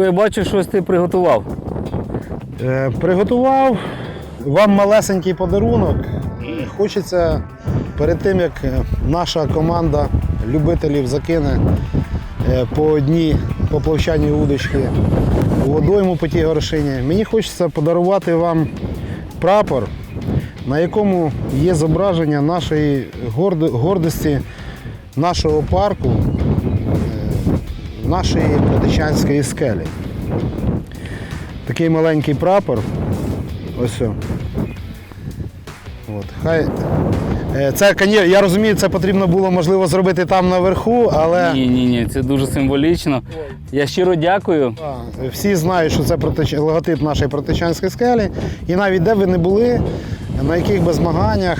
Сашко, я бачу, щось ти приготував. Е, Приготував вам малесенький подарунок. Хочеться перед тим, як наша команда любителів закине е, по одній поплавчаній удочці у водойму по тій горошині, мені хочеться подарувати вам прапор, на якому є зображення нашої гордості нашого парку, нашої Протичанської скелі. Такий маленький прапор. Ось. От. Хай. Е, Це, я розумію, це потрібно було можливо зробити там наверху, але Ні, ні, ні, це дуже символічно. Я щиро дякую. всі знають, що це логотип нашої протичанської скелі. І навіть де ви не були, на яких би змаганнях,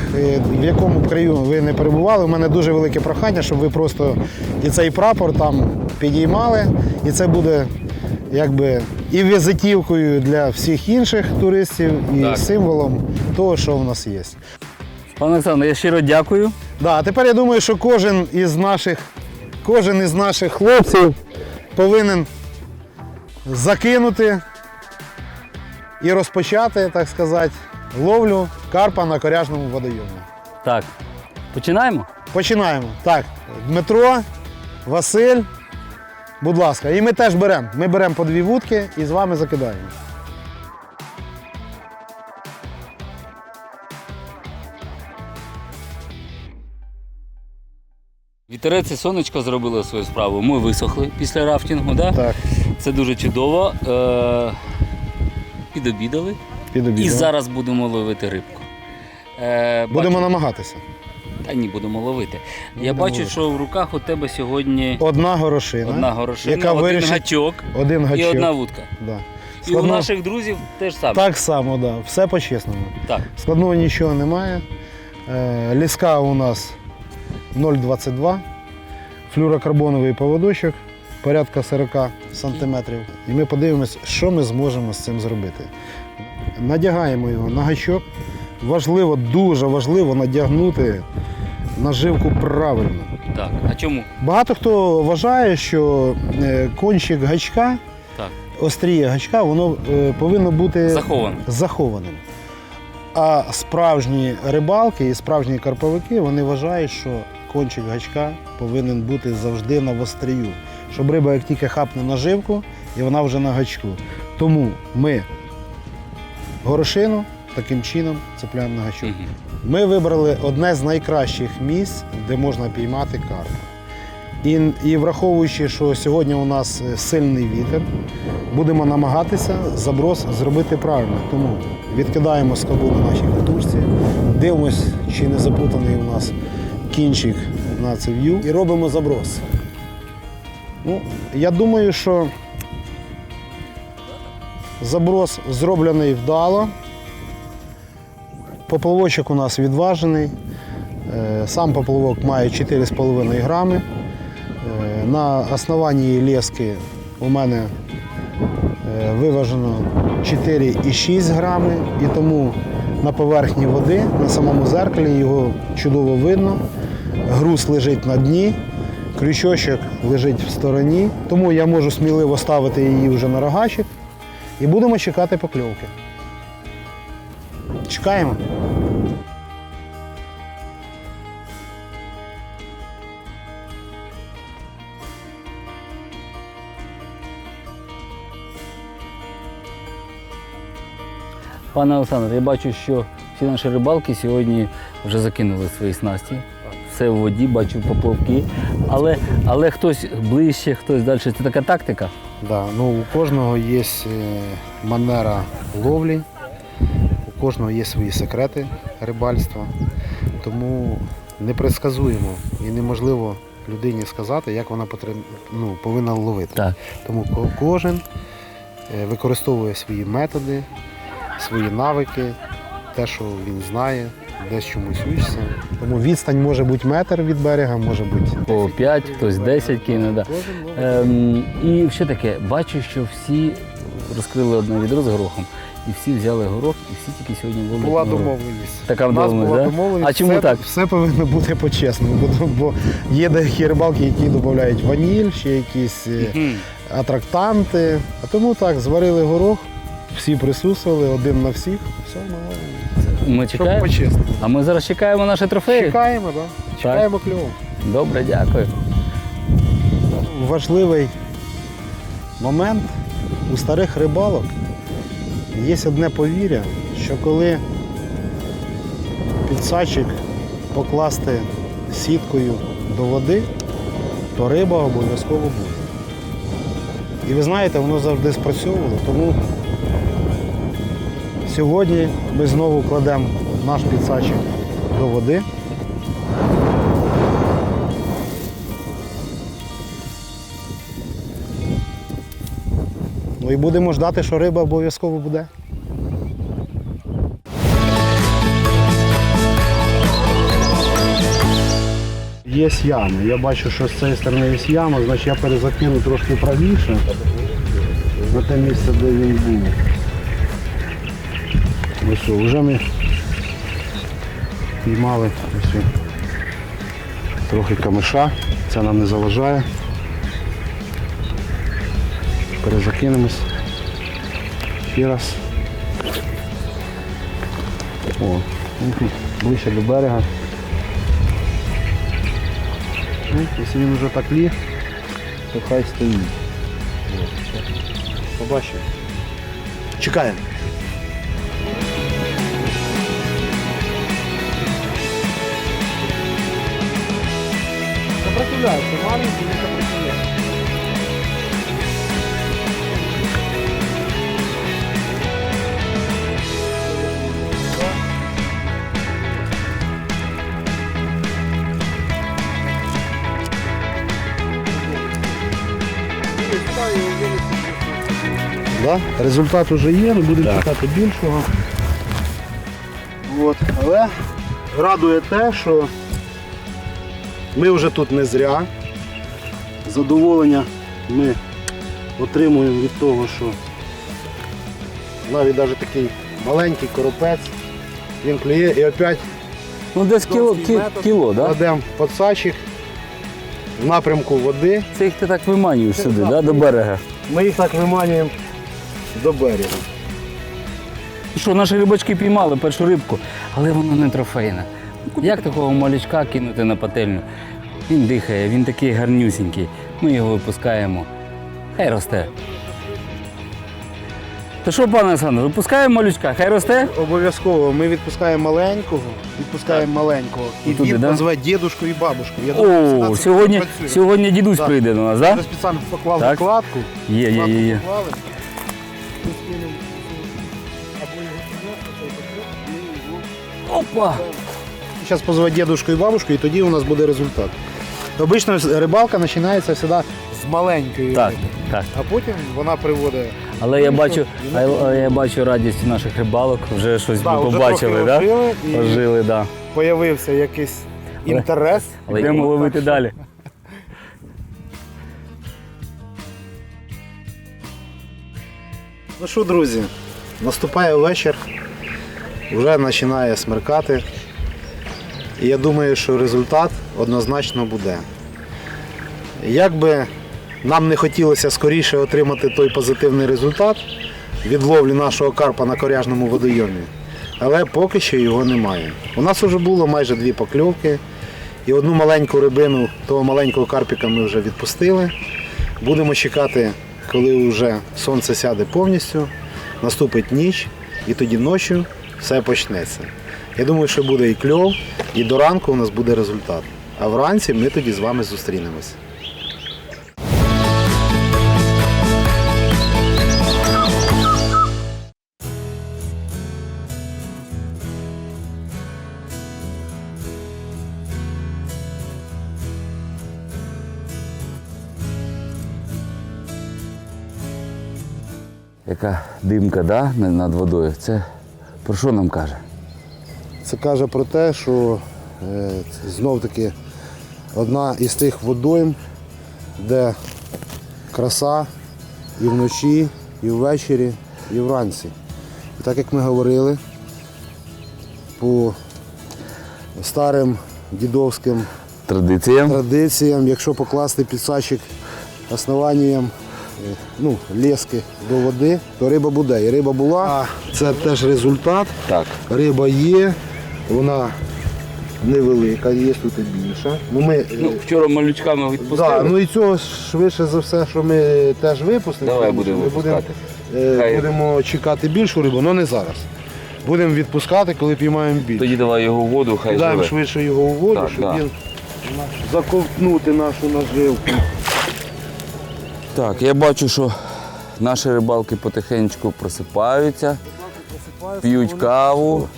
в якому б краю ви не перебували, у мене дуже велике прохання, щоб ви просто і цей прапор там підіймали. І це буде якби і візитівкою для всіх інших туристів, і Так. символом того, що в нас є. Пане Олександр, я щиро дякую. Да, а тепер я думаю, що кожен із наших, кожен із наших хлопців повинен закинути і розпочати, так сказати, ловлю карпа на коряжному водойомі. Так, починаємо? Починаємо. Так, Дмитро, Василь, будь ласка, і ми теж беремо. Ми беремо по дві вудки і з вами закидаємо. Вітерець і сонечко зробили свою справу. Ми висохли після рафтингу, да? Так, це дуже чудово. Е- підобідали. Під обід. І зараз будемо ловити рибку. Е, Будемо бачу- намагатися. Та ні, будемо ловити. Я Будемо бачу, ловити. що в руках у тебе сьогодні Одна горошина, одна горошина, яка один вирішить гачок один і гачок. одна вудка. Да. І у Складно- наших друзів теж саме. Так само, да. все по-чесному. Так. Складного нічого немає. Е, Ліска у нас 0,22, флюрокарбоновий поводочок, порядка 40 сантиметрів. І ми подивимось, що ми зможемо з цим зробити. Надягаємо його на гачок. Важливо, дуже важливо надягнути наживку правильно. Так. А чому? Багато хто вважає, що е, кончик гачка, Так. остріє гачка, воно е, повинно бути Заховано. захованим. А справжні рибалки і справжні карповики вони вважають, що кончик гачка повинен бути завжди на вострію, щоб риба як тільки хапне наживку, і вона вже на гачку. Тому ми горошину таким чином цепляємо на гачок. Ми вибрали одне з найкращих місць, де можна піймати карпа. І, і враховуючи, що сьогодні у нас е, сильний вітер, будемо намагатися заброс зробити правильно. Тому відкидаємо скобу на нашій катушці, дивимось, чи не запутаний у нас кінчик на цев'ю і робимо заброс. Ну, я думаю, що заброс зроблений вдало. Поплавочок у нас відважений. Е, Сам поплавок має 4,5 грами. Е, На основанні лески у мене е, виважено 4,6 грами, і тому на поверхні води, на самому зеркалі його чудово видно. Груз лежить на дні, крючочок лежить в стороні, тому я можу сміливо ставити її вже на рогачик і будемо чекати покльовки. Чекаємо. Пане Олександр, я бачу, що всі наші рибалки сьогодні вже закинули свої снасті. Все в воді, бачу поплавки. Але, але хтось ближче, хтось далі. Це така тактика. Да, ну, у кожного є е, манера ловлі, у кожного є свої секрети рибальства. Тому непредсказуємо і неможливо людині сказати, як вона потреб... ну, повинна ловити. Так. Тому кожен е, використовує свої методи, свої навики, те, що він знає, десь чомусь учиться. Тому відстань може бути метр від берега, може бути По 5, хтось 10 кине. Да. Ем, і ще таке, бачу, що всі розкрили одне відро з горохом і всі взяли горох, і всі тільки сьогодні ловлять Була домовленість. Така У нас домовленість, була да? домовленість. А чому все, так? Все повинно бути по-чесному, бо, бо є деякі рибалки, які додають ваніль, ще якісь е, Мгм. атрактанти. А тому так, зварили горох, всі присутствували, один на всіх. Все нормально. Ми чекаємо. А ми зараз чекаємо наші трофеї. Чекаємо, так? Да? Чекаємо кльово. Добре, дякую. Важливий момент у старих рибалок є одне повір'я, що коли підсачик покласти сіткою до води, то риба обов'язково буде. І ви знаєте, воно завжди спрацьовувало, тому сьогодні ми знову кладемо наш підсачик до води. Ну і будемо ждати, що риба обов'язково буде. Є ями. Я бачу, що з цієї сторони є яма, значить я перезакину трошки правіше на те місце, де він був. Ось вже ми піймали ось трохи камиша, це нам не заважає. Перезакинемось. Ще раз. О, ближче до берега. Ну, якщо він вже так ліг, то хай стоїть. Побачимо. Чекаємо. Сопротивляється, маленький не. Да? Результат вже є, ми будемо чекати більшого. От. Але радує те, що ми вже тут не зря. Задоволення ми отримуємо від того, що навіть навіть такий маленький коропець, він клює і опять Ну десь кіло, кі, метод. кіло да? кладемо подсачик в напрямку води. Це їх ти так виманюєш Це сюди, да, до берега. Ми їх так виманюємо до берега. Що, наші рибачки піймали першу рибку, але вона не трофейна. Як такого малючка кинути на пательню? Він дихає, він такий гарнюсінький. Ми його випускаємо. Хай росте. То що, пане Олександр, випускаємо малючка, хай росте? Обов'язково ми відпускаємо маленького, відпускаємо маленького. І Туди, він да? позве дідушку і бабушку. Я думаю, О, це сьогодні, працює. сьогодні дідусь Так. прийде до нас, так? Да? спеціально поклав Так. закладку. Є, є, є, є. поклали. Ми скинемо або його сюди, або його сюди, і його Опа! Зараз позове дідушку і бабушку, і тоді у нас буде результат. Обично рибалка починається завжди з маленької Так, риби, так. а потім вона приводить. Але я бачу, але я бачу радість наших рибалок, вже щось Да, вже побачили, трохи так? ожили, і Да? Ожили, да. Появився якийсь інтерес. Але йдемо ловити далі. Ну що, друзі, наступає вечір, вже починає смеркати. І я думаю, що результат однозначно буде. Як би нам не хотілося скоріше отримати той позитивний результат від ловлі нашого карпа на коряжному водойомі, але поки що його немає. У нас вже було майже дві покльовки, і одну маленьку рибину того маленького карпіка ми вже відпустили. Будемо чекати, коли вже сонце сяде повністю, наступить ніч, і тоді ночі все почнеться. Я думаю, що буде і кльов, і до ранку у нас буде результат. А вранці ми тоді з вами зустрінемось. Яка димка да, над- водою. Це про що нам каже? Це каже про те, що е, знов таки одна із тих водойм, де краса і вночі, і ввечері, і вранці. І так як ми говорили, по старим дідовським Традиціям. традиціям, якщо покласти підсачик основанням е, ну, лески до води, то риба буде. І риба була. а Це теж результат. Так. Риба є, вона невелика, є тут і більша. Ну, ми, Ну, вчора малючками відпустили. да, ну і цього швидше за все, що ми теж випустимо. Давай тому будемо ми будемо, випускати. е, Хай. будемо чекати більшу рибу, але не зараз. Будемо відпускати, коли піймаємо більше. Тоді давай його в воду, хай Кидаємо живе. швидше його у воду, Так, щоб да. він заковтнути нашу наживку. Так, я бачу, що наші рибалки потихеньку просипаються, п'ють каву.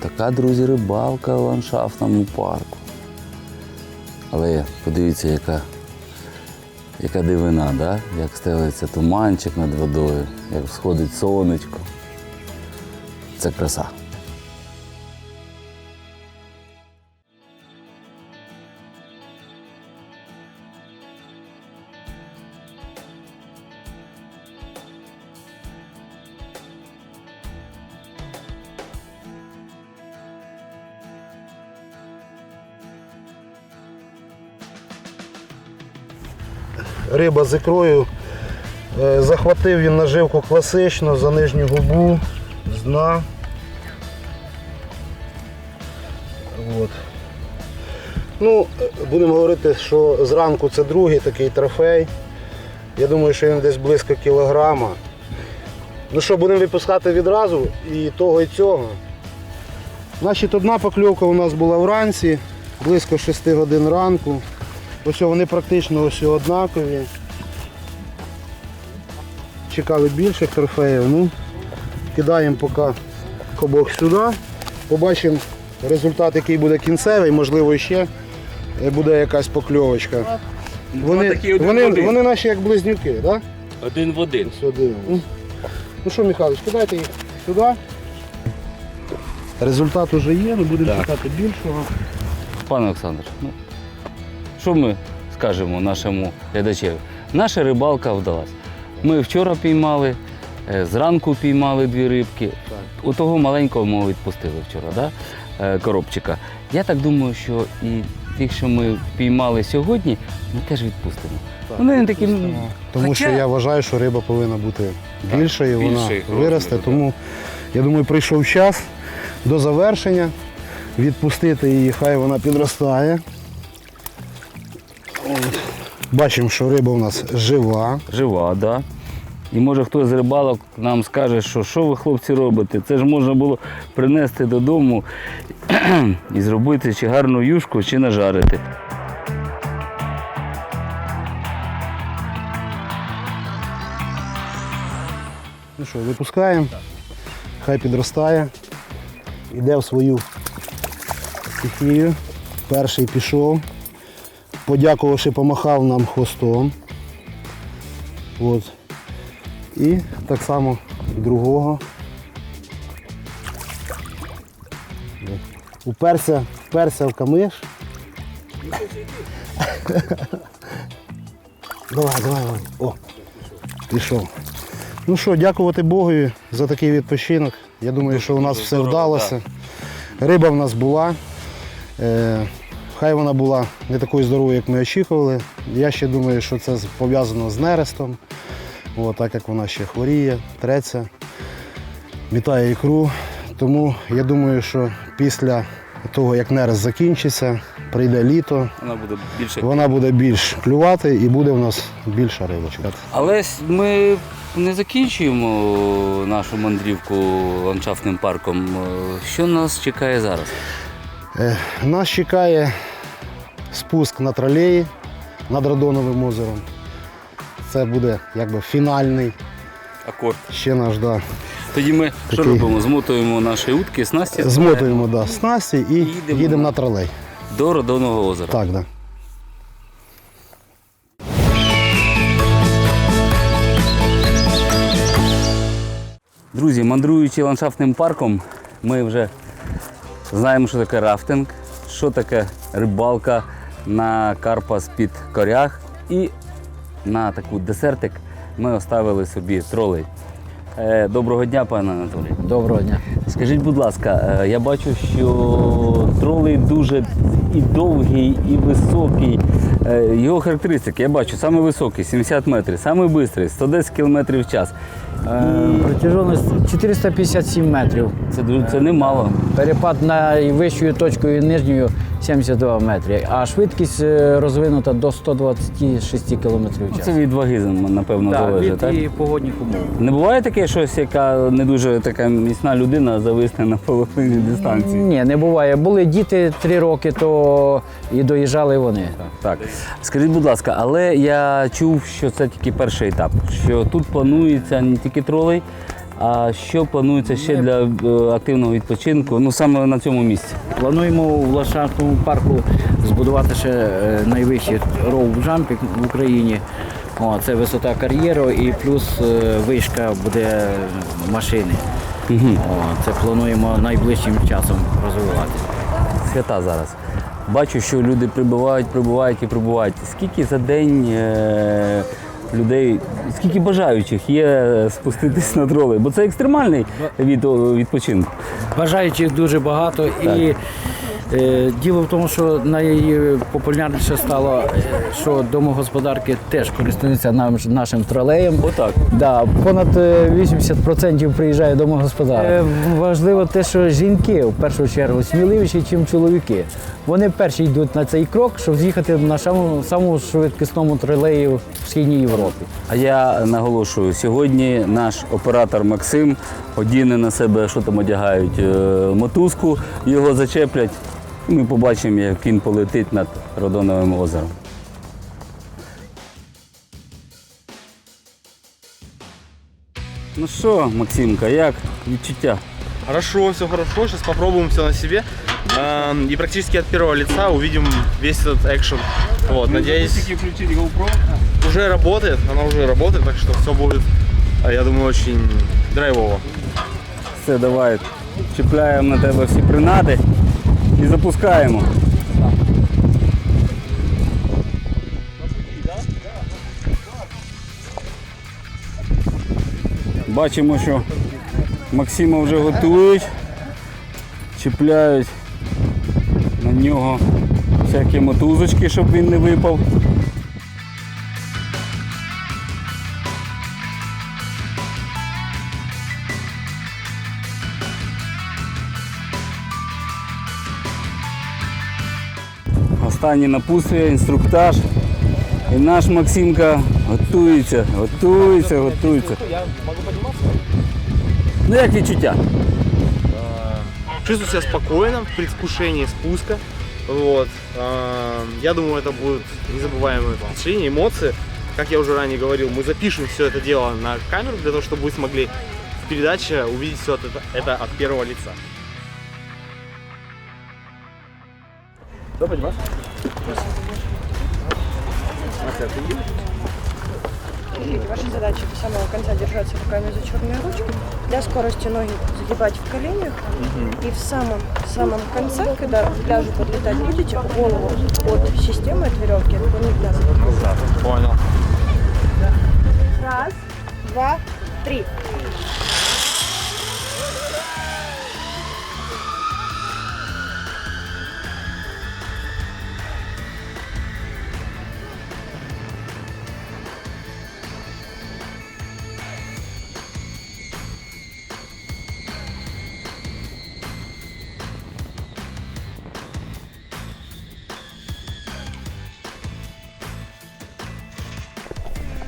Така, друзі, рибалка в ландшафтному парку. Але подивіться, яка, яка дивина, да? як стелиться туманчик над водою, як сходить сонечко. Це краса. Риба з ікрою. Е, Захватив він наживку класично за нижню губу, з дна. От. Ну, будемо говорити, що зранку це другий такий трофей. Я думаю, що він десь близько кілограма. Ну що, будемо випускати відразу і того, і цього. Значить, одна покльовка у нас була вранці, близько 6 годин ранку. Ось вони практично ось однакові. Чекали більших трофеїв. Ну, кидаємо поки обох сюди. Побачимо результат, який буде кінцевий, можливо, ще буде якась покльовочка. Вони, один вони, один. вони наші як близнюки, так? Да? Один в один. Сюди. Ну що, Михайлович, кидайте їх сюди. Результат уже є, ми будемо чекати більшого. Пане Олександр, ну, що ми скажемо нашому глядачеві? Наша рибалка вдалась. Ми вчора піймали, е, зранку піймали дві рибки. У того маленького ми відпустили вчора, да? е, коробчика. Я так думаю, що і тих, що ми піймали сьогодні, ми теж відпустимо. Вони не такі. Тому хоча- що я вважаю, що риба повинна бути більшою, вона більший виросте. розмір, Тому я думаю, прийшов час до завершення відпустити її, хай вона підростає. Бачимо, що риба у нас жива. Жива, да. І може хтось з рибалок нам скаже, що що ви, хлопці, робите? Це ж можна було принести додому і зробити чи гарну юшку, чи нажарити. Ну що, випускаємо, хай підростає, йде в свою стихію. Перший пішов, подякувавши, помахав нам хвостом. От. І так само другого. Уперся, вперся в камиш. Давай, давай, давай. О, пішов. Ну що, дякувати Богу за такий відпочинок. Я думаю, що у нас все вдалося. Риба в нас була. Хай вона була не такою здоровою, як ми очікували. Я ще думаю, що це пов'язано з нерестом. От, так як вона ще хворіє, треться, мітає ікру. Тому я думаю, що після того, як нерест закінчиться, прийде літо, Вона буде більше. вона буде більш клювати і буде в нас більша рибочка. Але ми не закінчуємо нашу мандрівку ландшафтним парком. Що нас чекає зараз? Е, Нас чекає спуск на тролеї над Радоновим озером. Це буде якби фінальний Акорд. ще наш. Да. Тоді ми що робимо? Змотуємо наші утки, снасті Змотуємо да, снасті і їдемо їдемо, на- тролей. до Родовного озера. Так, да. Друзі, мандруючи ландшафтним парком, ми вже знаємо, що таке рафтинг, що таке рибалка на карпа з-під коряг і на таку десертик ми оставили собі тролей. Е, Доброго дня, пане Анатолій. Доброго дня. Скажіть, будь ласка, е, я бачу, що тролей дуже і довгий, і високий. Е, Його характеристики, я бачу, саме високий, 70 метрів, саме швидкий, 110 км в час. Протяжність 457 метрів. Це, це немало. Перепад найвищою точкою і нижньою 72 метри, а швидкість е, розвинута до 126 км в час. Це від ваги, напевно, Так, залежить. від Так? і погодних умов. Не буває таке щось, яка не дуже така міцна людина зависне на половині дистанції. Ні, не буває. Були діти 3 роки, то і доїжджали вони. Так, скажіть, будь ласка, але я чув, що це тільки перший етап. Що тут планується не тільки тролей, а що планується ще для е, активного відпочинку, ну саме на цьому місці. Плануємо в ландшафтному парку збудувати ще е, найвищий роуп-джампінг в Україні. О, це висота кар'єру і плюс е, вишка буде машини. О, це плануємо найближчим часом розвивати. Свята зараз. Бачу, що люди прибувають, прибувають і прибувають. Скільки за день е, людей, скільки бажаючих є спуститись на тролей? Бо це екстремальний від відпочинку. Бажаючих дуже багато і діло в тому, що найпопулярніше стало, е, що домогосподарки теж користуються нашим тролеєм. Отак. Да, понад е, 80% приїжджає домогосподарок. Е, важливо те, що жінки в першу чергу сміливіші, ніж чоловіки. Вони перші йдуть на цей крок, щоб з'їхати на самому, самому швидкісному тролеї в східній Європі. А я наголошую, сьогодні наш оператор Максим одіне на себе, що там одягають, е, мотузку, його зачеплять. І ми побачимо, як він полетить над Родоновим озером. Ну що, Максимка, як відчуття? Хорошо, все хорошо. Сейчас попробуем все на себе. Эм, И практически от первого лица увидим весь этот экшен. Вот, надеюсь, включити GoPro. уже работает. Она уже работает, так что все будет, а, я думаю, очень драйвово. Все, давай. Чіпляємо на тебе всі принади І запускаємо. Бачимо, що Максима вже готують, чіпляють на нього всякі мотузочки, щоб він не випав. Останнє напутствие, інструктаж. І наш Максимка готується, готується, готується. Ну як відчуття? Чувствую себя спокойно в предвкушении спуска. Вот. Эм, Я думаю, это будет незабываемое впечатление, эмоции. Как я уже ранее говорил, мы запишем все это дело на камеру для того, чтобы вы смогли в передаче увидеть все это, это от первого лица. Ваша задача до самого конца держаться руками за черные ручки. Для скорости ноги загибать в коленях. И в самом самом конце, когда к пляжу подлетать будете, голову от системы, от веревки отклонить назад. Понял. Раз, два, три.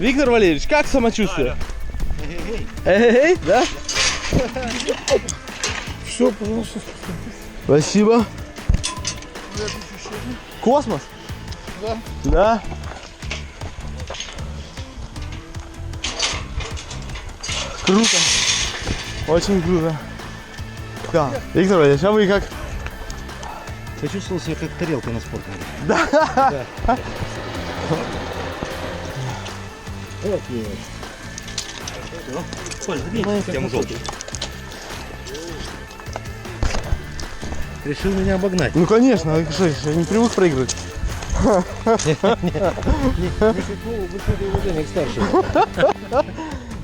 Виктор Валерьевич, как самочувствие? Эй, да? Все, пожалуйста. Спасибо. Космос? Да. Да? Круто. Очень круто. Да. Виктор Валерьевич, а вы как? Почувствовал себя как тарелка на спортном. Решил меня обогнать. Ну конечно, а что, я не привык проигрывать. Никакого высокого уважения к старшему.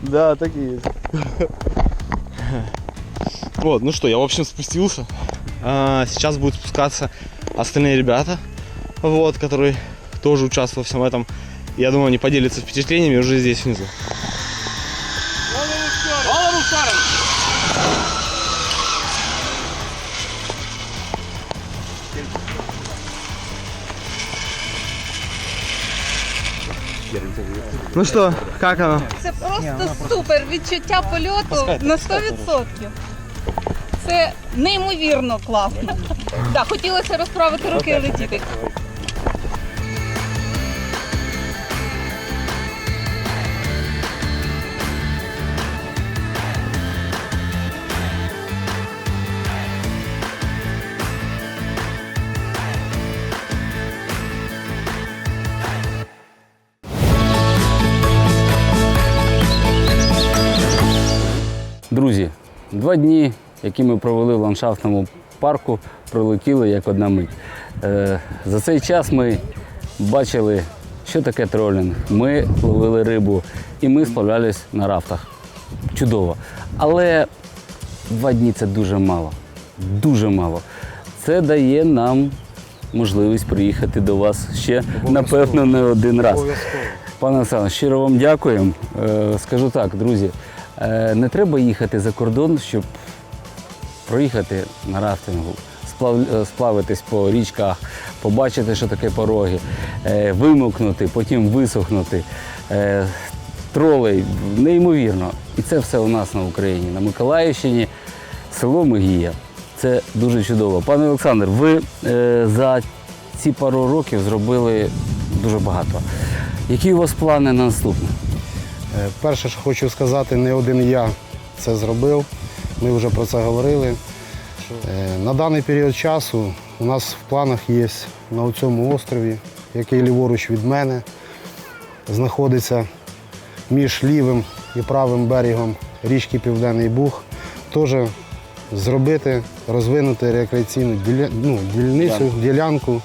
Да, так и есть. Вот, ну что, я, в общем, спустился. А, Сейчас будут спускаться остальные ребята, вот, которые тоже участвовали во всем этом. Я думаю, они поделятся впечатлениями уже здесь внизу. Ну что, как оно? Це просто супер відчуття польоту на 100%. Це неймовірно класно. Так, хотілося розправити руки і летіти. Два дні, які ми провели в ландшафтному парку, пролетіли як одна мить. Е, за цей час ми бачили, що таке тролінг. Ми ловили рибу і ми сплавлялись на рафтах. Чудово. Але два дні це дуже мало. Дуже мало. Це дає нам можливість приїхати до вас ще, напевно, не один раз. Пане Олександр, щиро вам дякуємо. Е, Скажу так, друзі, не треба їхати за кордон, щоб проїхати на рафтингу, е, сплавитись по річках, побачити, що таке пороги, е, вимокнути, потім висохнути. Е, Тролей, неймовірно. І це все у нас на Україні, на Миколаївщині, село Мегія. Це дуже чудово. Пане Олександр, ви е, за ці пару років зробили дуже багато. Які у вас плани на наступне? Е, Перше, що хочу сказати, не один я це зробив. Ми вже про це говорили. Е, На даний період часу у нас в планах є на цьому острові, який ліворуч від мене, знаходиться між лівим і правим берегом річки Південний Буг, теж зробити, розвинути рекреаційну діля... ну, дільницю, ділянку,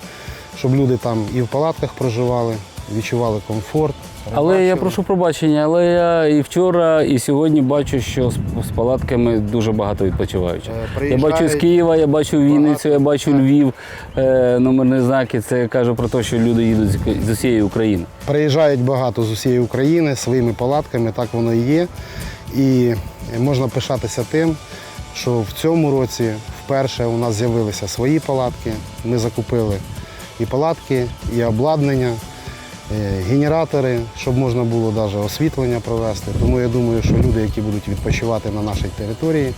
щоб люди там і в палатках проживали, відчували комфорт. Але я прошу пробачення, але я і вчора, і сьогодні бачу, що з, палатками дуже багато відпочиваючих. Е, Я бачу з Києва, я бачу Вінницю, я бачу Львів, е, номерні знаки. Це каже про те, що люди їдуть з- усієї України. Приїжджають багато з усієї України своїми палатками, так воно і є. І можна пишатися тим, що в цьому році вперше у нас з'явилися свої палатки. Ми закупили і палатки, і обладнання, генератори, щоб можна було навіть освітлення провести. Тому я думаю, що люди, які будуть відпочивати на нашій території,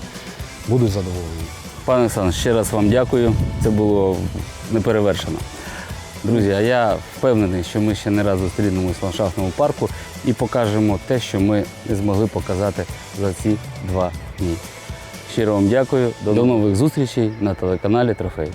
будуть задоволені. Пане Олександр, ще раз вам дякую. Це було неперевершено. Друзі, а я впевнений, що ми ще не раз зустрінемось в ландшафтному парку і покажемо те, що ми не змогли показати за ці два дні. Щиро вам дякую. До нових зустрічей на телеканалі Трофей.